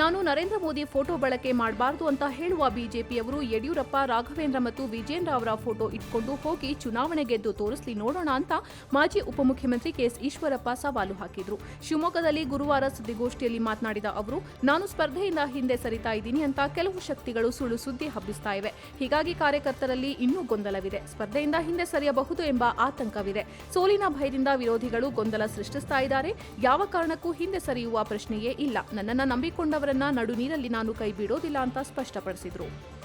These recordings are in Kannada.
ನಾನು ನರೇಂದ್ರ ಮೋದಿ ಫೋಟೋ ಬಳಕೆ ಮಾಡಬಾರದು ಅಂತ ಹೇಳುವ ಬಿಜೆಪಿಯವರು ಯಡಿಯೂರಪ್ಪ, ರಾಘವೇಂದ್ರ ಮತ್ತು ವಿಜೇಂದ್ರ ಅವರ ಫೋಟೋ ಇಟ್ಕೊಂಡು ಹೋಗಿ ಚುನಾವಣೆ ಗೆದ್ದು ತೋರಿಸಲಿ ನೋಡೋಣ ಅಂತ ಮಾಜಿ ಉಪಮುಖ್ಯಮಂತ್ರಿ ಕೆಎಸ್ ಈಶ್ವರಪ್ಪ ಸವಾಲು ಹಾಕಿದ್ರು. ಶಿವಮೊಗ್ಗದಲ್ಲಿ ಗುರುವಾರ ಸುದ್ದಿಗೋಷ್ಠಿಯಲ್ಲಿ ಮಾತನಾಡಿದ ಅವರು, ನಾನು ಸ್ಪರ್ಧೆಯಿಂದ ಹಿಂದೆ ಸರಿತಾ ಇದ್ದೀನಿ ಅಂತ ಕೆಲವು ಶಕ್ತಿಗಳು ಸುಳ್ಳು ಸುದ್ದಿ ಹಬ್ಬಿಸ್ತಾ ಇವೆ. ಹೀಗಾಗಿ ಕಾರ್ಯಕರ್ತರಲ್ಲಿ ಇನ್ನೂ ಗೊಂದಲವಿದೆ. ಸ್ಪರ್ಧೆಯಿಂದ ಹಿಂದೆ ಸರಿಯಬಹುದು ಎಂಬ ಆತಂಕವಿದೆ. ಸೋಲಿನ ಭಯದಿಂದ ವಿರೋಧಿಗಳು ಗೊಂದಲ ಸೃಷ್ಟಿಸ್ತಾ ಇದ್ದಾರೆ. ಯಾವ ಕಾರಣಕ್ಕೂ ಹಿಂದೆ ಸರಿಯುವ ಪ್ರಶ್ನೆಯೇ ಇಲ್ಲ. ನನ್ನನ್ನು ನಂಬಿಕೊಂಡವರನ್ನ ನಡು ನೀರಲ್ಲಿ ನಾನು ಕೈ ಬಿಡೋದಿಲ್ಲ ಅಂತ ಸ್ಪಷ್ಟಪಡಿಸಿದರು.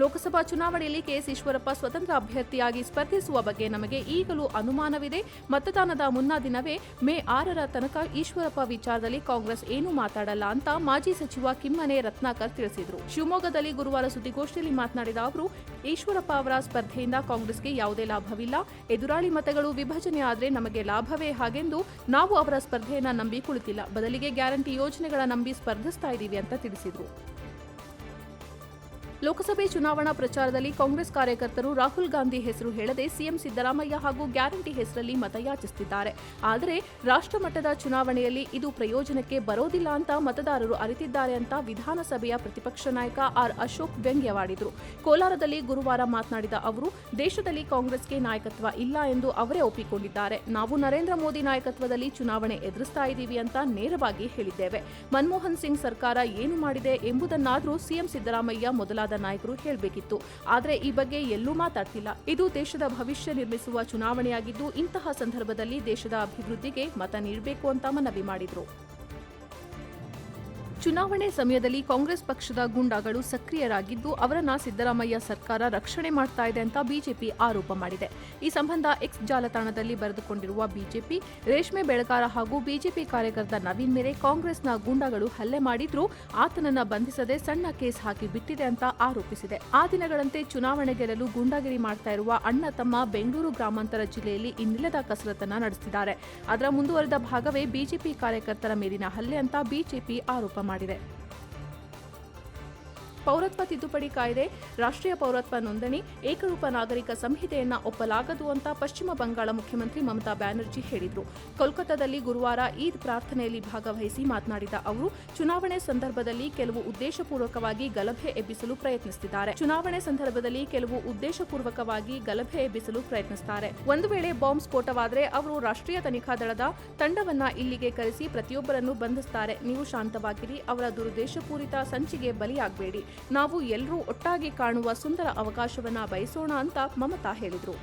ಲೋಕಸಭಾ ಚುನಾವಣೆಯಲ್ಲಿ ಕೆಎಸ್ ಈಶ್ವರಪ್ಪ ಸ್ವತಂತ್ರ ಅಭ್ಯರ್ಥಿಯಾಗಿ ಸ್ಪರ್ಧಿಸುವ ಬಗ್ಗೆ ನಮಗೆ ಈಗಲೂ ಅನುಮಾನವಿದೆ. ಮತದಾನದ ಮುನ್ನಾ ದಿನವೇ ಮೇ ಆರರ ತನಕ ಈಶ್ವರಪ್ಪ ವಿಚಾರದಲ್ಲಿ ಕಾಂಗ್ರೆಸ್ ಏನೂ ಮಾತಾಡಲ್ಲ ಅಂತ ಮಾಜಿ ಸಚಿವ ಕಿಮ್ಮನೆ ರತ್ನಾಕರ್ ತಿಳಿಸಿದರು. ಶಿವಮೊಗ್ಗದಲ್ಲಿ ಗುರುವಾರ ಸುದ್ದಿಗೋಷ್ಠಿಯಲ್ಲಿ ಮಾತನಾಡಿದ ಅವರು, ಈಶ್ವರಪ್ಪ ಅವರ ಸ್ಪರ್ಧೆಯಿಂದ ಕಾಂಗ್ರೆಸ್ಗೆ ಯಾವುದೇ ಲಾಭವಿಲ್ಲ. ಎದುರಾಳಿ ಮತಗಳು ವಿಭಜನೆ ಆದರೆ ನಮಗೆ ಲಾಭವೇ ಹಾಗೆಂದು ನಾವು ಅವರ ಸ್ಪರ್ಧೆಯನ್ನು ನಂಬಿ ಕುಳಿತಿಲ್ಲ. ಬದಲಿಗೆ ಗ್ಯಾರಂಟಿ ಯೋಜನೆಗಳ ನಂಬಿ ಸ್ಪರ್ಧಿಸ್ತಾ ಇದ್ದೀವಿ ಅಂತ ತಿಳಿಸಿದರು. ಲೋಕಸಭೆ ಚುನಾವಣಾ ಪ್ರಚಾರದಲ್ಲಿ ಕಾಂಗ್ರೆಸ್ ಕಾರ್ಯಕರ್ತರು ರಾಹುಲ್ ಗಾಂಧಿ ಹೆಸರು ಹೇಳದೆ ಸಿಎಂ ಸಿದ್ದರಾಮಯ್ಯ ಹಾಗೂ ಗ್ಯಾರಂಟಿ ಹೆಸರಲ್ಲಿ ಮತಯಾಚಿಸುತ್ತಿದ್ದಾರೆ. ಆದರೆ ರಾಷ್ಟ್ರಮಟ್ಟದ ಚುನಾವಣೆಯಲ್ಲಿ ಇದು ಪ್ರಯೋಜನಕ್ಕೆ ಬರೋದಿಲ್ಲ ಅಂತ ಮತದಾರರು ಅರಿತಿದ್ದಾರೆ ಅಂತ ವಿಧಾನಸಭೆಯ ಪ್ರತಿಪಕ್ಷ ನಾಯಕ ಆರ್ ಅಶೋಕ್ ವ್ಯಂಗ್ಯವಾಡಿದರು. ಕೋಲಾರದಲ್ಲಿ ಗುರುವಾರ ಮಾತನಾಡಿದ ಅವರು, ದೇಶದಲ್ಲಿ ಕಾಂಗ್ರೆಸ್ಗೆ ನಾಯಕತ್ವ ಇಲ್ಲ ಎಂದು ಅವರೇ ಒಪ್ಪಿಕೊಂಡಿದ್ದಾರೆ. ನಾವು ನರೇಂದ್ರ ಮೋದಿ ನಾಯಕತ್ವದಲ್ಲಿ ಚುನಾವಣೆ ಎದುರಿಸ್ತಾ ಇದ್ದೀವಿ ಅಂತ ನೇರವಾಗಿ ಹೇಳಿದ್ದೇವೆ. ಮನಮೋಹನ್ ಸಿಂಗ್ ಸರ್ಕಾರ ಏನು ಮಾಡಿದೆ ಎಂಬುದನ್ನಾದರೂ ಸಿಎಂ ಸಿದ್ದರಾಮಯ್ಯ ಮೊದಲಾದ ನಾಯಕರು ಹೇಳಬೇಕಿತ್ತು. ಆದರೆ ಈ ಬಗ್ಗೆ ಎಲ್ಲೂ ಮಾತಾಡ್ತಿಲ್ಲ. ಇದು ದೇಶದ ಭವಿಷ್ಯ ನಿರ್ಮಿಸುವ ಚುನಾವಣೆಯಾಗಿದ್ದು ಇಂತಹ ಸಂದರ್ಭದಲ್ಲಿ ದೇಶದ ಅಭಿವೃದ್ಧಿಗೆ ಮತ ನೀಡಬೇಕು ಅಂತ ಮನವಿ ಮಾಡಿದರು. ಚುನಾವಣೆ ಸಮಯದಲ್ಲಿ ಕಾಂಗ್ರೆಸ್ ಪಕ್ಷದ ಗೂಂಡಾಗಳು ಸಕ್ರಿಯರಾಗಿದ್ದು, ಅವರನ್ನ ಸಿದ್ದರಾಮಯ್ಯ ಸರ್ಕಾರ ರಕ್ಷಣೆ ಮಾಡ್ತಾ ಇದೆ ಅಂತ ಬಿಜೆಪಿ ಆರೋಪ ಮಾಡಿದೆ. ಈ ಸಂಬಂಧ ಎಕ್ಸ್ ಜಾಲತಾಣದಲ್ಲಿ ಬರೆದುಕೊಂಡಿರುವ ಬಿಜೆಪಿ, ರೇಷ್ಮೆ ಬೆಳಗಾರ ಹಾಗೂ ಬಿಜೆಪಿ ಕಾರ್ಯಕರ್ತ ನವೀನ್ ಮೇಲೆ ಕಾಂಗ್ರೆಸ್ನ ಗೂಂಡಾಗಳು ಹಲ್ಲೆ ಮಾಡಿದ್ರು ಆತನನ್ನ ಬಂಧಿಸದೆ ಸಣ್ಣ ಕೇಸ್ ಹಾಕಿ ಬಿಟ್ಟಿದೆ ಅಂತ ಆರೋಪಿಸಿದೆ. ಆ ದಿನಗಳಂತೆ ಚುನಾವಣೆ ಗೆಲ್ಲಲು ಗೂಂಡಾಗಿರಿ ಮಾಡ್ತಾ ಇರುವ ಅಣ್ಣ ತಮ್ಮ ಬೆಂಗಳೂರು ಗ್ರಾಮಾಂತರ ಜಿಲ್ಲೆಯಲ್ಲಿ ಇನ್ನಿಲ್ಲದ ಕಸರತ್ತನ್ನ ನಡೆಸಿದ್ದಾರೆ. ಅದರ ಮುಂದುವರೆದ ಭಾಗವೇ ಬಿಜೆಪಿ ಕಾರ್ಯಕರ್ತರ ಮೇಲಿನ ಹಲ್ಲೆ ಅಂತ ಬಿಜೆಪಿ ಆರೋಪ ಮಾಡಿದೆ. ಪೌರತ್ವ ತಿದ್ದುಪಡಿ ಕಾಯ್ದೆ, ರಾಷ್ಟ್ರೀಯ ಪೌರತ್ವ ನೋಂದಣಿ, ಏಕರೂಪ ನಾಗರಿಕ ಸಂಹಿತೆಯನ್ನ ಒಪ್ಪಲಾಗದು ಅಂತ ಪಶ್ಚಿಮ ಬಂಗಾಳ ಮುಖ್ಯಮಂತ್ರಿ ಮಮತಾ ಬ್ಯಾನರ್ಜಿ ಹೇಳಿದರು. ಕೋಲ್ಕತ್ತಾದಲ್ಲಿ ಗುರುವಾರ ಈದ್ ಪ್ರಾರ್ಥನೆಯಲ್ಲಿ ಭಾಗವಹಿಸಿ ಮಾತನಾಡಿದ ಅವರು, ಚುನಾವಣೆ ಸಂದರ್ಭದಲ್ಲಿ ಕೆಲವು ಉದ್ದೇಶಪೂರ್ವಕವಾಗಿ ಗಲಭೆ ಎಬ್ಬಿಸಲು ಪ್ರಯತ್ನಿಸುತ್ತಿದ್ದಾರೆ ಚುನಾವಣೆ ಸಂದರ್ಭದಲ್ಲಿ ಕೆಲವು ಉದ್ದೇಶಪೂರ್ವಕವಾಗಿ ಗಲಭೆ ಎಬ್ಬಿಸಲು ಪ್ರಯತ್ನಿಸುತ್ತಾರೆ ಒಂದು ವೇಳೆ ಬಾಂಬ್ ಸ್ಫೋಟವಾದರೆ ಅವರು ರಾಷ್ಟ್ರೀಯ ತನಿಖಾ ದಳದ ತಂಡವನ್ನ ಇಲ್ಲಿಗೆ ಕರೆಸಿ ಪ್ರತಿಯೊಬ್ಬರನ್ನು ಬಂಧಿಸುತ್ತಾರೆ ನೀವು ಶಾಂತವಾಗಿರಿ, ಅವರ ದುರುದ್ದೇಶಪೂರಿತ ಸಂಚಿಗೆ ಬಲಿಯಾಗಬೇಡಿ. ನಾವು ಎಲ್ಲರೂ ಒಟ್ಟಾಗಿ ಕಾಣುವ ಸುಂದರ ಅವಕಾಶವನ್ನ ಬಯಸೋಣ ಅಂತ ಮಮತಾ ಹೇಳಿದರು.